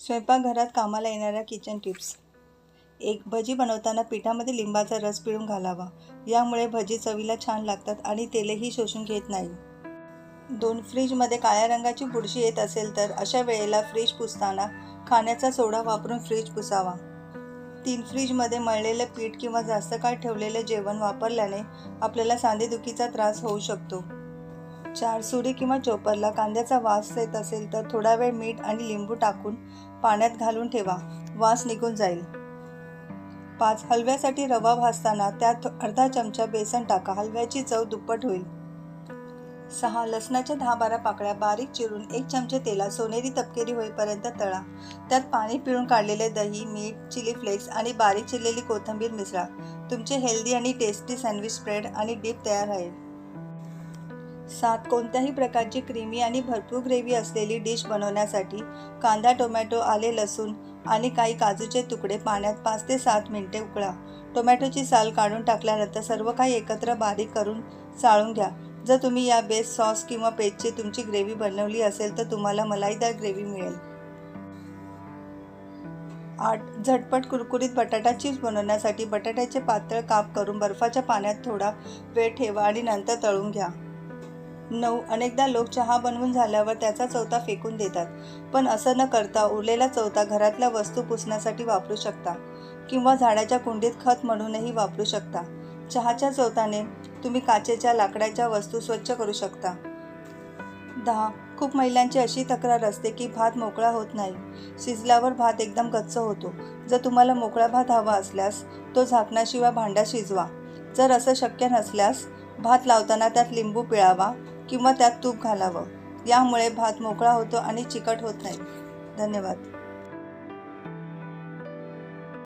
स्वयंपाकघरात कामाला येणाऱ्या किचन टिप्स एक भजी बनवताना पिठामध्ये लिंबाचा रस पिळून घालावा. यामुळे भजी चवीला छान लागतात आणि तेलही शोषून घेत नाही. दोन फ्रीजमध्ये काळ्या रंगाची बुरशी येत असेल तर अशा वेळेला फ्रीज पुसताना खाण्याचा सोडा वापरून फ्रीज पुसावा. तीन फ्रीजमध्ये मळलेलं पीठ किंवा जास्त काळ ठेवलेलं जेवण वापरल्याने आपल्याला सांधेदुखीचा त्रास होऊ शकतो. चार सुरी किंवा चोपरला कांद्याचा वास येत असेल तर थोडा वेळ मीठ आणि लिंबू टाकून पाण्यात घालून ठेवा. वास निघून जाईल. पाच हलव्यासाठी रवा भाजताना त्यात अर्धा चमचा बेसन टाका. हलव्याची चव दुप्पट होईल. सहा लसणाच्या दहा बारा पाकळ्या बारीक चिरून एक चमचे तेलात सोनेरी तपकेरी होईपर्यंत तळा. त्यात पाणी पिळून काढलेले दही मीठ चिली फ्लेक्स आणि बारीक चिरलेली कोथिंबीर मिसळा. तुमचे हेल्दी आणि टेस्टी सँडविच स्प्रेड आणि डीप तयार आहे सात कोणत्याही प्रकारची क्रीमी आणि भरपूर ग्रेव्ही असलेली डिश बनवण्यासाठी कांदा टोमॅटो आले लसूण आणि काही काजूचे तुकडे पाण्यात पाच ते सात मिनिटे उकळा. टोमॅटोची साल काढून टाकल्यानंतर सर्व काही एकत्र बारीक करून चाळून घ्या. जर तुम्ही या बेस सॉस किंवा पेजची तुमची ग्रेव्ही बनवली असेल तर तुम्हाला मलाईदार ग्रेव्ही मिळेल. आठ. झटपट कुरकुरीत बटाटा चिप्स बनवण्यासाठी बटाट्याचे पातळ काप करून बर्फाच्या पाण्यात थोडा वेळ ठेवा आणि नंतर तळून घ्या. नऊ अनेकदा लोक चहा बनवून झाल्यावर त्याचा चौथा फेकून देतात. पण असं न करता उरलेला चौथा घरातल्या वस्तू पुसण्यासाठी वापरू शकता किंवा झाडाच्या कुंडीत खत म्हणूनही वापरू शकता. चहाच्या चौथाने तुम्ही काचेच्या लाकडाच्या वस्तू स्वच्छ करू शकता. दहा खूप महिलांची अशी तक्रार असते की भात मोकळा होत नाही. शिजल्यावर भात एकदम गच्च होतो. जर तुम्हाला मोकळा भात हवा असल्यास तो झाकण्याशिवाय भांडा शिजवा. जर असं शक्य नसल्यास भात लावताना त्यात लिंबू पिळावा किंवा त्यात तूप घालावं. यामुळे भात मोकळा होतो आणि चिकट होत नाही. धन्यवाद.